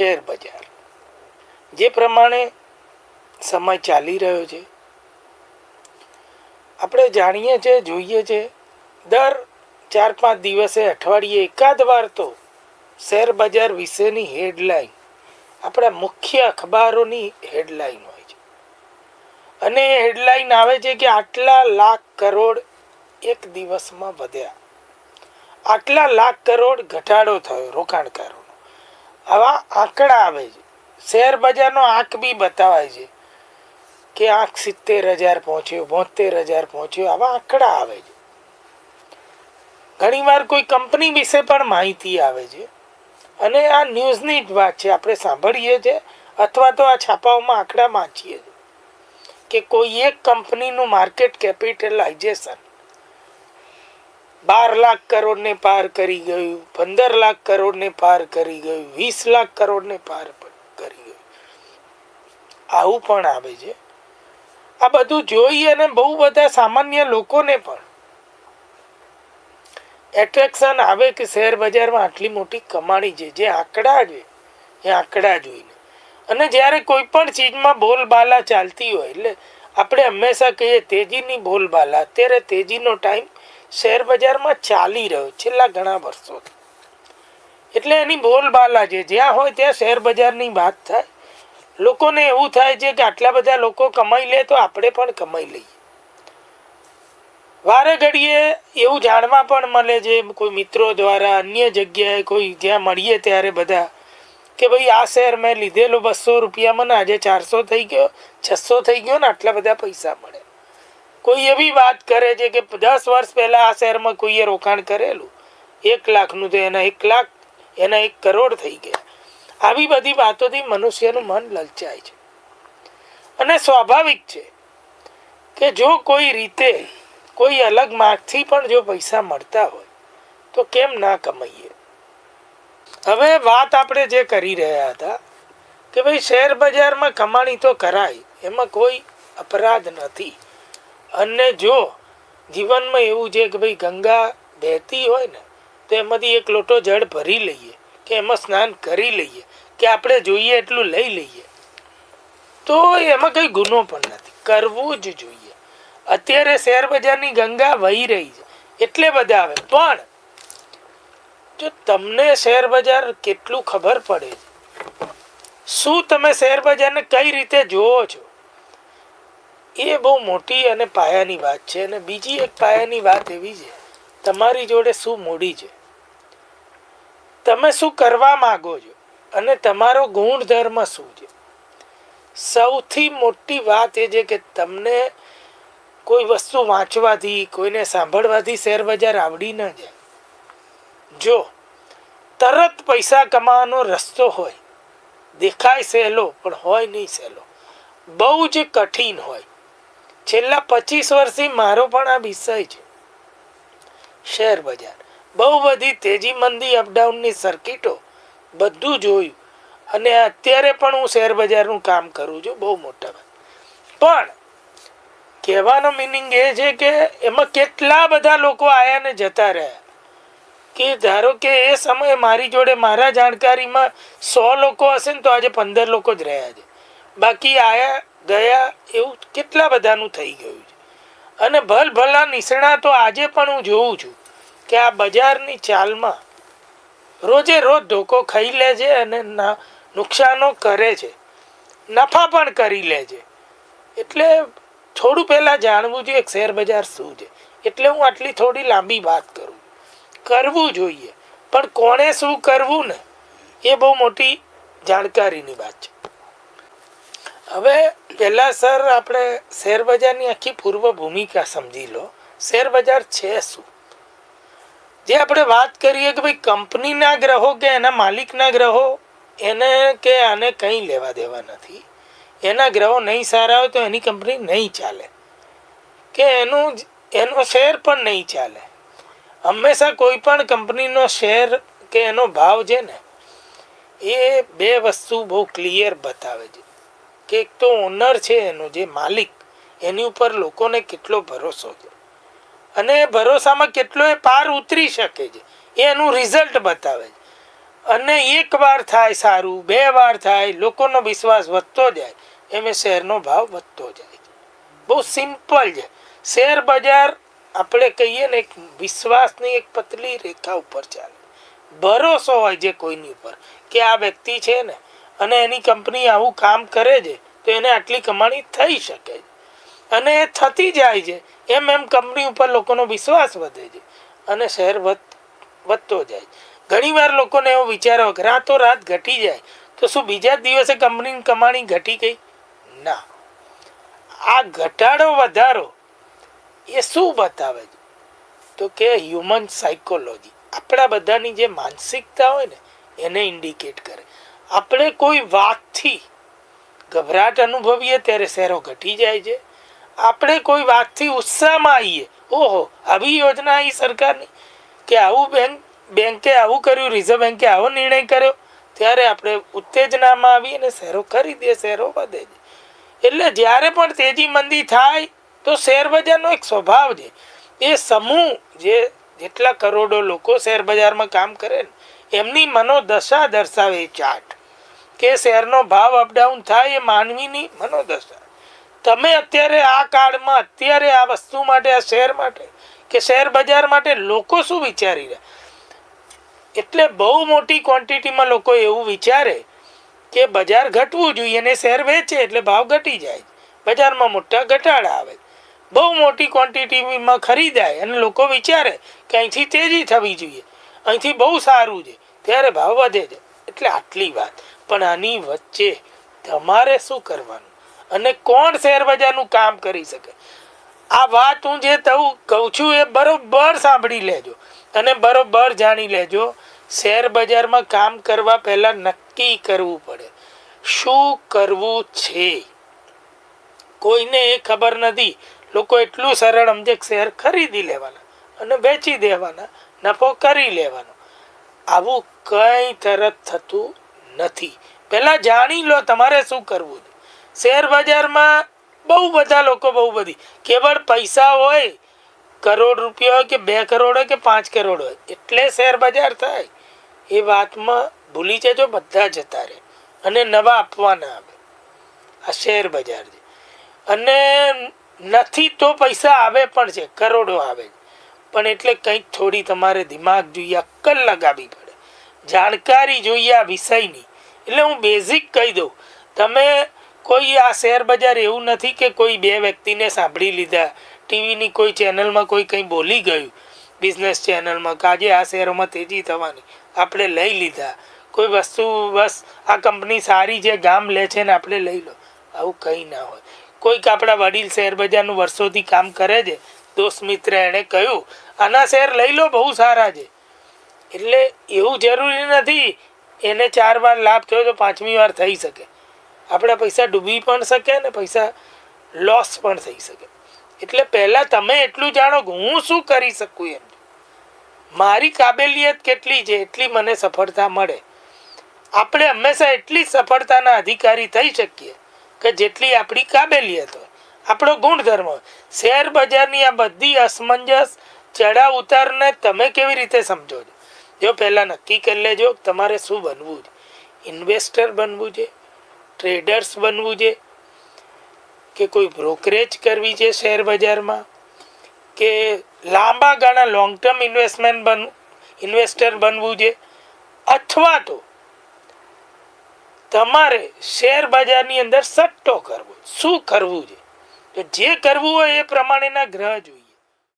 Share બજાર. જે પ્રમાણે સમય ચાલી રહ્યો છે, આપણે જાણીએ છીએ જોઈએ છે, દર ચાર પાંચ દિવસે અઠવાડિયે એકાદ વાર તો શેર બજાર વિશેની હેડલાઇન આપણા મુખ્ય અખબારોની હેડલાઇન હોય છે. અને એ હેડલાઇન આવે છે કે આટલા લાખ કરોડ એક દિવસમાં વધ્યા. આટલા લાખ કરોડ ઘટાડો થયો રોકાણકારોનો આવા આંકડા આવે છે. શેર બજારનો આંક બી બતાવાય છે કે આંક સિત્તેર હજાર પહોંચ્યો બોતેર હજાર પહોંચ્યો, આવા આંકડા આવે છે. ઘણીવાર કોઈ કંપની વિશે પણ માહિતી આવે છે. અને આ ન્યૂઝની જ વાત છે, આપણે સાંભળીએ છીએ અથવા તો આ છાપાઓમાં આંકડા વાંચીએ છીએ કે કોઈ એક કંપનીનું માર્કેટ કેપિટલાઇઝેશન બાર લાખ કરોડને પાર કરી ગયું, પંદર લાખ કરોડને પાર કરી ગયું, વીસ લાખ કરોડને પાર કરી ગયું. આવું પણ આવે છે. આ બધું જોઈ અને બહુ બધા સામાન્ય લોકોને પણ એટ્રેક્શન આવે કે શેર બજારમાં આટલી મોટી કમાણી છે, જે આંકડા છે, એ આંકડા જોઈને. અને જ્યારે કોઈ પણ ચીજમાં બોલબાલા ચાલતી હોય, એટલે આપણે હંમેશા કહીએ, તેજીની બોલબાલા. અત્યારે તેજીનો ટાઈમ શેર બજારમાં ચાલી રહ્યો છેલ્લા ઘણા વર્ષોથી. એટલે એની બોલબાલા છે. જ્યાં હોય ત્યાં શેર બજારની વાત થાય. લોકોને એવું થાય છે કે આટલા બધા લોકો કમાઈ લે તો આપણે પણ કમાઈ લઈએ. વારે ઘડીએ એવું જાણવા પણ મળે છે, કોઈ મિત્રો દ્વારા, અન્ય જગ્યાએ કોઈ જ્યાં મળીએ ત્યારે બધા, કે ભાઈ આ શેર મેં લીધેલો બસો રૂપિયામાં ને આજે ચારસો થઈ ગયો, છસો થઈ ગયો ને આટલા બધા પૈસા મળે. કોઈ એવી વાત કરે છે કે દસ વર્ષ પહેલાં આ શહેરમાં કોઈએ રોકાણ કરેલું? એક લાખનું તો એના એક લાખ, એના એક કરોડ થઈ ગયા. આવી બધી વાતોથી મનુષ્યનું મન લલચાય છે. અને સ્વાભાવિક છે કે જો કોઈ રીતે કોઈ અલગ માર્ગથી પણ જો પૈસા મળતા હોય, તો કેમ ના કમાઈએ? હવે વાત આપણે જે કરી રહ્યા હતા કે ભાઈ શેર બજારમાં કમાણી તો કરાય, એમાં કોઈ અપરાધ નથી. અને જો જીવનમાં એવું છે કે ભાઈ ગંગા વહેતી હોય ને, તો એમાંથી એક લોટો જળ ભરી લઈએ, કે એમાં સ્નાન કરી લઈએ, કે આપણે જોઈએ એટલું લઈ લઈએ. તો એમાં કંઈ ગુનો પણ નથી. કરવું જ જોઈએ. અત્યારે શેર બજારની ગંગા વહી રહી છે. એટલે બધા આવે. પણ જો તમને શેર બજાર કેટલું ખબર પડે છે, શું તમે શેર બજારને કઈ રીતે જોવો છો? એ બહુ મોટી અને પાયાની વાત છે અને બીજી એક પાયાની વાત એવી છે, તમારી જોડે શું મૂડી છે? તમે શું કરવા માગો છો? અને તમારો ગુણધર્મ શું છે? સૌથી મોટી વાત એ છે કે તમને કોઈ વસ્તુ વાંચવાથી, કોઈને સાંભળવાથી શેર બજાર આવડી ન જાય. જો, તરત પૈસા કમાવાનો રસ્તો હોય, દેખાય સહેલો, પણ હોય નહીં સહેલો. બહુ જ કઠિન હોય. છેલ્લા પચીસ વર્ષથી મારો પણ આ વિષય છે. શેર બજાર. બહુ બધી તેજી મંદી અપડાઉનની સર્કિટો બધું જોયું અને અત્યારે પણ હું શેર બજારનું કામ કરું છું, બહુ મોટા પણ કહેવાનો મિનિંગ એ છે કે એમાં કેટલા બધા લોકો આવ્યા ને જતા રહ્યા. કે ધારો કે એ સમયે મારી જોડે મારા જાણકારીમાં સો લોકો હશે ને તો આજે પંદર લોકો જ રહ્યા છે. બાકી આયા ગયા એવું કેટલા બધાનું થઈ ગયું છે. અને ભલ ભલા નિષ્ણાતો આજે પણ હું જોઉં છું કે આ બજારની ચાલમાં રોજે રોજ ધોકો ખાઈ લે છે અને નુકસાનો કરે છે. નફા પણ કરી લે છે. એટલે થોડું પહેલાં જાણવું જોઈએ કે શેર બજાર શું છે. એટલે હું આટલી થોડી લાંબી વાત કરું. કરવું જોઈએ. પણ કોણે શું કરવું ને એ બહુ મોટી જાણકારીની વાત છે. હવે પહેલાં સર આપણે શેર બજારની આખી પૂર્વ ભૂમિકા સમજી લો. શેર બજાર છે શું? જે આપણે વાત કરીએ કે ભાઈ કંપનીના ગ્રહો કે એના માલિકના ગ્રહો, એને કે આને કંઈ લેવા દેવા નથી. એના ગ્રહો નહીં સારા હોય તો એની કંપની નહીં ચાલે. કે એનું એનો શેર પણ નહીં ચાલે. હંમેશા કોઈ પણ કંપનીનો શેર કે એનો ભાવ છે ને, એ બે વસ્તુ બહુ ક્લિયર બતાવે છે. કે એક તો ઓનર છે એનો, જે માલિક. એની ઉપર લોકોને કેટલો ભરોસો છે? અને ભરોસામાં કેટલો એ પાર ઉતરી શકે છે. એ એનું રિઝલ્ટ બતાવે છે. અને એક વાર થાય સારું, બે વાર થાય, લોકોનો વિશ્વાસ વધતો જાય, એમ એ શેરનો ભાવ વધતો જાય છે. બહુ સિમ્પલ છે. શેર બજાર આપણે કહીએ ને, એક વિશ્વાસની એક પતલી રેખા ઉપર ચાલે. ભરોસો હોય છે કોઈની ઉપર, કે આ વ્યક્તિ છે ને અને એની કંપની આવું કામ કરે છે, તો એને આટલી કમાણી થઈ શકે છે. અને એ થતી જાય છે, એમ એમ કંપની ઉપર લોકોનો વિશ્વાસ વધે છે અને શહેર વધ, વધતો જાય ઘણીવાર લોકોને એવો વિચાર હોય કે રાતોરાત ઘટી જાય, તો શું બીજા દિવસે કંપનીની કમાણી ઘટી ગઈ? ના. આ ઘટાડો વધારો એ શું બતાવે છે? તો કે હ્યુમન સાયકોલોજી. આપણા બધાની જે માનસિકતા હોય ને, એને ઇન્ડિકેટ કરે. આપણે કોઈ વાતથી ગભરાટ અનુભવીએ ત્યારે શેરો ઘટી જાય છે. આપણે કોઈ વાતથી ઉત્સાહમાં આવીએ. ઓહો, આવી યોજના આવી સરકારની કે આવું બેંક, બેંકે આવું કર્યું, રિઝર્વ બેંકે આવો નિર્ણય કર્યો. ત્યારે આપણે ઉત્તેજનામાં આવી અને શેરો ખરીદીએ શેરો વધે છે એટલે જ્યારે પણ તેજી મંદી થાય તો શેર બજારનો એક સ્વભાવ છે. એ સમૂહ જે જેટલા કરોડો લોકો શેર બજારમાં કામ કરે ને, એમની મનોદશા દર્શાવે ચાર્ટ. કે શેરનો ભાવ અપડાઉન થાય એ માનવીની મનોદશા. તમે અત્યારે આ કાળમાં અત્યારે આ વસ્તુ માટે, આ શેર માટે કે શેર બજાર માટે લોકો શું વિચારી રહ્યા? એટલે બહુ મોટી ક્વોન્ટિટીમાં લોકો એવું વિચારે કે બજાર ઘટવું જોઈએ અને શેર વેચે એટલે ભાવ ઘટી જાય. બજારમાં મોટા ઘટાડા આવે. બહુ મોટી ક્વોન્ટિટીમાં ખરીદાય અને લોકો વિચારે કે અહીંથી તેજી થવી જોઈએ. અહીંથી બહુ સારું છે. ત્યારે ભાવ વધે છે. એટલે આટલી વાત. પણ આની વચ્ચે તમારે શું કરવાનું? અને કોણ શેર બજારનું કામ કરી શકે? આ વાત હું જે તવું કહું છું એ બરોબર સાંભળી લેજો. અને બરોબર જાણી લેજો શેર બજારમાં કામ કરવા પહેલાં નક્કી કરવું પડે. શું કરવું છે? કોઈને એ ખબર નથી. લોકો એટલું સરળ સમજે શેર ખરીદી લેવાના અને વેચી દેવાના, નફો કરી લેવાનો. આવું કંઈ તરત થતું નથી. પહેલાં જાણી લો તમારે શું કરવું. શેર બજારમાં બહુ બધા લોકો બહુ બધી. કેવળ પૈસા હોય, કરોડ રૂપિયા હોય કે બે કરોડ હોય કે પાંચ કરોડ હોય. એટલે શેર બજાર થાય. એ વાતમાં ભૂલી જજો, બધા જતા રહે. અને નવા આપવાના આવે. આ શેર બજાર છે. અને નથી તો પૈસા આવે પણ છે, કરોડો આવે પણ એટલે કંઈક થોડી તમારે દિમાગ જોઈએ, અક્કલ લગાવવી પડે. જાણકારી જોઈએ આ વિષયની. એટલે હું બેઝિક કહી દઉં. તમે કોઈ આ શેર બજાર એવું નથી કે કોઈ બે વ્યક્તિને સાંભળી લીધા. ટીવીની કોઈ ચેનલમાં કોઈ કંઈ બોલી ગયું. બિઝનેસ ચેનલમાં કે આજે આ શેરોમાં તેજી થવાની. આપણે લઈ લીધા. કોઈ વસ્તુ બસ આ કંપની સારી છે ગામ લે છે ને આપણે લઈ લો. આવું કંઈ ના હોય. કોઈક આપણા વડીલ શેર બજારનું વર્ષોથી કામ કરે છે. દોસ્ત મિત્ર એણે કહ્યું, આના શેર લઈ લો બહુ સારા છે. એટલે એવું જરૂરી નથી એને ચાર વાર લાભ થયો તો પાંચમી વાર થઈ શકે. આપણા પૈસા ડૂબી પણ શકે ને પૈસા લોસ પણ થઈ શકે. એટલે પહેલાં તમે એટલું જાણો કે હું શું કરી શકું એમ. મારી કાબેલિયત કેટલી છે, એટલી મને સફળતા મળે. આપણે હંમેશા એટલી સફળતાના અધિકારી થઈ શકીએ કે જેટલી આપણી કાબેલિયત હોય. આપણો ગુણધર્મ શેર બજારની આ બધી અસમંજસ ચડાવ ઉતારને તમે કેવી રીતે સમજો છો? જો પહેલાં નક્કી કરી લેજો તમારે શું બનવું છે. ઇન્વેસ્ટર બનવું છે ટ્રેડર્સ બનવું છે, કે કોઈ બ્રોકરેજ કરવી છે શેર બજારમાં, કે લાંબા ગાળા લોંગ ટર્મ ઇન્વેસ્ટમેન્ટ બનવું ઇન્વેસ્ટર બનવું છે, અથવા તો તમારે શેર બજારની અંદર સટ્ટો કરવો શું કરવું છે? તો જે કરવું હોય એ પ્રમાણેના ગ્રહ જોઈએ.